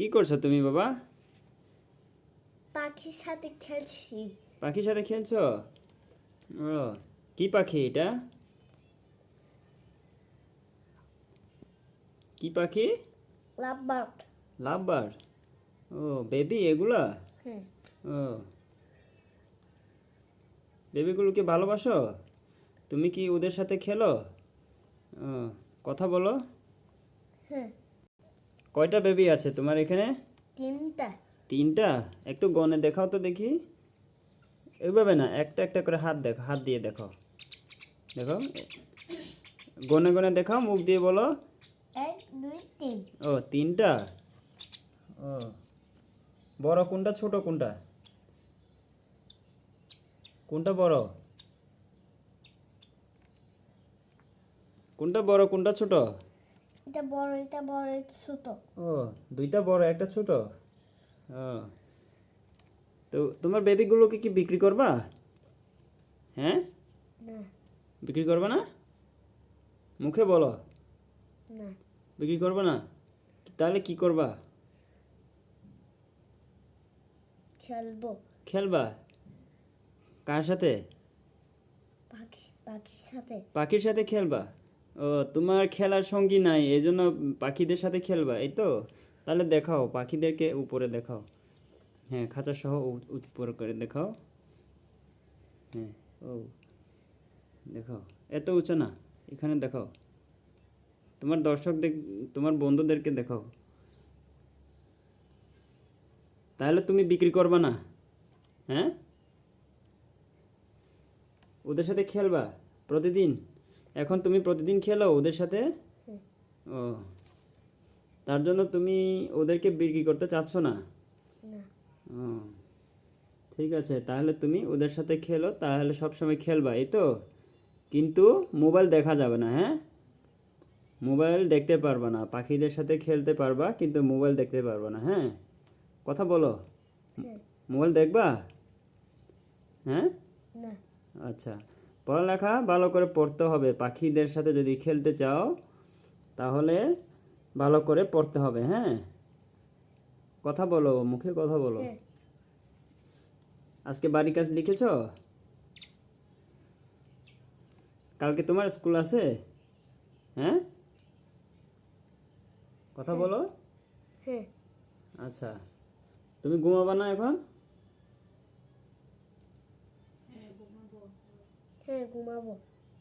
কি করছ তুমি বাবা? পাখির সাথে খেলছি। পাখির সাথে খেলছো? ও কি পাখি এটা? কি পাখি? লাভবার্ড লাভবার ও বেবি এগুলা? ও। বেবিগুলোকে ভালোবাসো? তুমি কি ওদের সাথে খেলো? কথা বলো। হ্যাঁ কয়টা বেবি আছে তোমার এখানে? তিনটা। তিনটা? একটু গনে দেখাও তো দেখি। এইভাবে না একটা একটা করে হাত দেখো হাত দিয়ে দেখো দেখো। গনে গনে দেখাও মুখ দিয়ে বলো। এক দুই তিন। ও তিনটা? ও। বড় কোনটা ছোট কোনটা? কোনটা বড়? কোনটা বড় কোনটা ছোট? এটা বড় এটা বড় এটা ছোট। ও দুইটা বড় একটা ছোট? ও। তো তোমার বেবিগুলোকে কি বিক্রি করবা? হ্যাঁ? না। বিক্রি করবা না? মুখে বলো। না। বিক্রি করবা না? তাহলে কি করবা? খেলব। খেলবা? কার সাথে? পাখি পাখির সাথে। পাখির সাথে খেলবা? ও, তোমার খেলার সঙ্গী নাই এই জন্য পাখিদের সাথে খেলবা, এই তো? তাহলে দেখাও, পাখিদেরকে উপরে দেখাও। হ্যাঁ খাঁচা সহ উপরে করে দেখাও। হ্যাঁ ও, দেখাও। এত উঁচু না, এখানে দেখাও। তোমার দর্শকদের, তোমার বন্ধুদেরকে দেখাও। তাহলে তুমি বিক্রি করবা না? হ্যাঁ? ওদের সাথে খেলবা প্রতিদিন? এখন তুমি প্রতিদিন খেলো ওদের সাথে? ও। তার জন্য তুমি ওদেরকে বিক্রি করতে চাচ্ছ না? ও। ঠিক আছে তাহলে তুমি ওদের সাথে খেলো তাহলে সব সময় খেলবা এই তো? কিন্তু মোবাইল দেখা যাবে না হ্যাঁ? মোবাইল দেখতে পারবা না পাখিদের সাথে খেলতে পারবা কিন্তু মোবাইল দেখতে পারবা না হ্যাঁ? কথা বলো। মোবাইল দেখবা? হ্যাঁ? আচ্ছা। পড়ালেখা ভালো করে পড়তে হবে। পাখিদের সাথে যদি খেলতে চাও তাহলে ভালো করে পড়তে হবে হ্যাঁ? কথা বলো মুখে কথা বলো। হ্যাঁ। আজকে বাড়ি কাজ লিখেছ? কালকে তোমার স্কুল আছে? হ্যাঁ? কথা বলো। হ্যাঁ। আচ্ছা। তুমি ঘুমাবা না এখন? হ্যাঁ ঘুমাবো।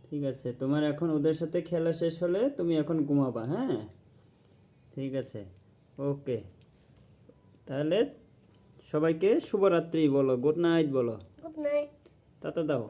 ঠিক আছে তোমার এখন ওদের সাথে খেলা শেষ হলে তুমি এখন ঘুমাবা হ্যাঁ? ঠিক আছে ওকে। তাহলে সবাইকে শুভরাত্রি বলো গুড নাইট বলো। গুড নাইট টাটা দাও।